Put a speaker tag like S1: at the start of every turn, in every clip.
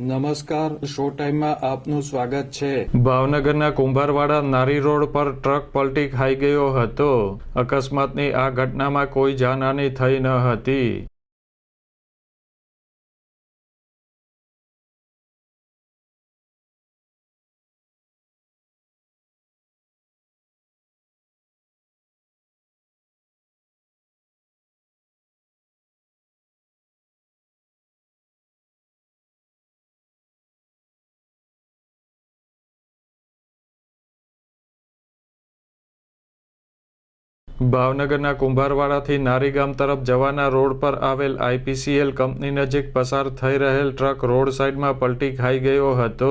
S1: નમસ્કાર, શો ટાઈમમાં આપનું સ્વાગત છે.
S2: ભાવનગરના કુંભારવાડા નારી રોડ પર ટ્રક પલટી ખાઈ ગયો હતો. અકસ્માતની આ ઘટનામાં કોઈ જાનહાની થઈ ન હતી. ભાવનગરના કુંભારવાડાથી નારીગામ તરફ જવાના રોડ પર આવેલ આઈપીસીએલ કંપની નજીક પસાર થઈ રહેલ ટ્રક રોડ સાઈડમાં પલટી ખાઈ ગયો હતો.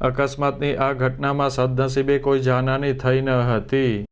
S2: અકસ્માતની આ ઘટનામાં સદનસીબે કોઈ જાનહાની થઈ ન હતી.